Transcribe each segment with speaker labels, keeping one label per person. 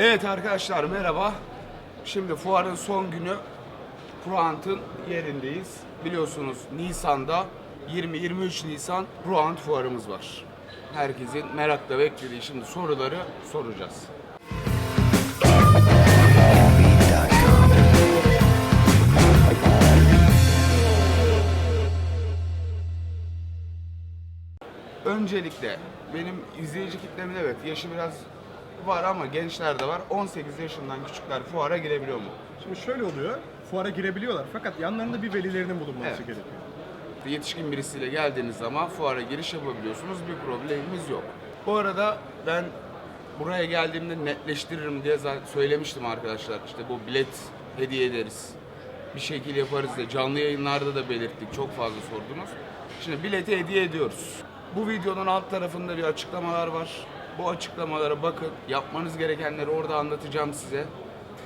Speaker 1: Evet arkadaşlar merhaba. Şimdi fuarın son günü Proant'ın yerindeyiz. Biliyorsunuz Nisan'da 20-23 Nisan Proant fuarımız var. Herkesin merakla beklediği şimdi soruları soracağız. Öncelikle benim izleyici kitlemin evet yaşı biraz var ama gençler de var. 18 yaşından küçükler fuara girebiliyor mu?
Speaker 2: Şimdi şöyle oluyor. Fuara girebiliyorlar fakat yanlarında bir velilerinin bulunması
Speaker 1: Evet.
Speaker 2: gerekiyor.
Speaker 1: Yetişkin birisiyle geldiğiniz zaman fuara giriş yapabiliyorsunuz. Bir problemimiz yok. Bu arada ben buraya geldiğimde netleştiririm diye zaten söylemiştim arkadaşlar. İşte bu bilet hediye ederiz. Bir şekil yaparız diye. Canlı yayınlarda da belirttik. Çok fazla sordunuz. Şimdi bileti hediye ediyoruz. Bu videonun alt tarafında bir açıklamalar var. Bu açıklamalara bakın. Yapmanız gerekenleri orada anlatacağım size.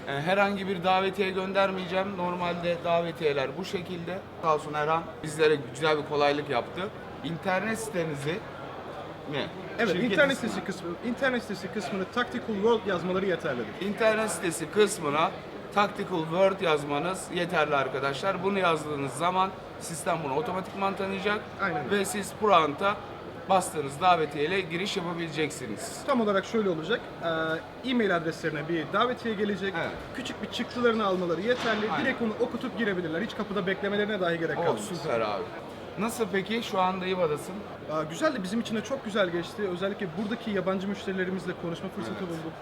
Speaker 1: Ee, Herhangi bir davetiye göndermeyeceğim. Normalde davetiyeler bu şekilde. Sağ olsun Erhan bizlere güzel bir kolaylık yaptı. İnternet sitenizi mi?
Speaker 2: Evet, internet sitesi kısmı, internet sitesi kısmını Tactical World yazmaları yeterlidir.
Speaker 1: İnternet sitesi kısmına Tactical Word yazmanız yeterli arkadaşlar. Bunu yazdığınız zaman sistem bunu otomatikman tanıyacak
Speaker 2: Aynen.
Speaker 1: ve siz Proant'a bastığınız davetiyeyle giriş yapabileceksiniz.
Speaker 2: Tam olarak şöyle olacak. Ee, E-mail adreslerine bir davetiye gelecek.
Speaker 1: Evet.
Speaker 2: Küçük bir çıktılarını almaları yeterli.
Speaker 1: Aynen.
Speaker 2: Direkt onu okutup girebilirler. Hiç kapıda beklemelerine dahi gerek
Speaker 1: Oh,
Speaker 2: kalmaz.
Speaker 1: süper abi. Nasıl peki? Şu anda İva'dasın.
Speaker 2: Aa, güzel de bizim için de çok güzel geçti. Özellikle buradaki yabancı müşterilerimizle konuşma fırsatı
Speaker 1: Evet.
Speaker 2: bulduk.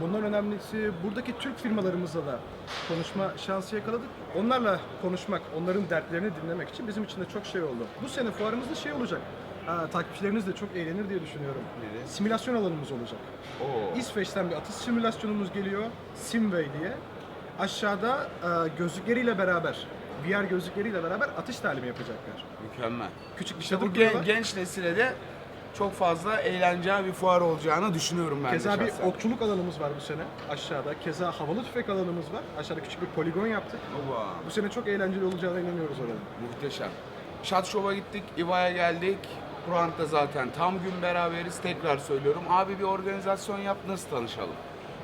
Speaker 2: Bundan önemlisi buradaki Türk firmalarımızla da konuşma şansı yakaladık. Onlarla konuşmak, onların dertlerini dinlemek için bizim için de çok şey oldu. Bu sene fuarımızda şey olacak. Aa, takipçileriniz de çok eğlenir diye düşünüyorum.
Speaker 1: Nedir?
Speaker 2: Simülasyon alanımız olacak.
Speaker 1: Oo.
Speaker 2: İsveç'ten bir atış simülasyonumuz geliyor. Simway diye. Aşağıda e, gözlükleriyle beraber, VR gözlükleriyle beraber atış talimi yapacaklar.
Speaker 1: Mükemmel.
Speaker 2: Küçük bir
Speaker 1: İşte bu gen- genç nesile de çok fazla eğlenceli bir fuar olacağını düşünüyorum ben
Speaker 2: Keza
Speaker 1: de
Speaker 2: bir
Speaker 1: şahsen.
Speaker 2: okçuluk alanımız var bu sene aşağıda. Keza havalı tüfek alanımız var. Aşağıda küçük bir poligon yaptık.
Speaker 1: Oba.
Speaker 2: Bu sene çok eğlenceli olacağına inanıyoruz orada.
Speaker 1: Muhteşem. Shot Show'a gittik, İva'ya geldik. Kurant'ta zaten tam gün beraberiz. Tekrar söylüyorum. Abi bir organizasyon yap, nasıl tanışalım?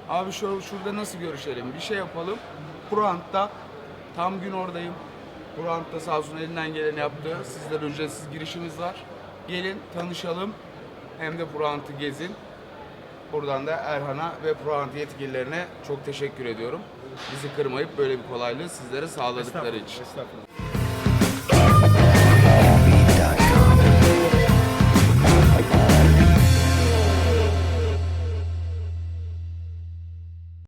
Speaker 1: Abi şu, şurada nasıl görüşelim? Bir şey yapalım. Kurant'ta tam gün oradayım. Kurant'ta sağ olsun elinden geleni yaptı. Sizlere ücretsiz girişimiz var. Gelin tanışalım. Hem de Kurant'ı gezin. Buradan da Erhan'a ve Kurant yetkililerine çok teşekkür ediyorum. Bizi kırmayıp böyle bir kolaylığı sizlere sağladıkları için.
Speaker 2: Estağfurullah.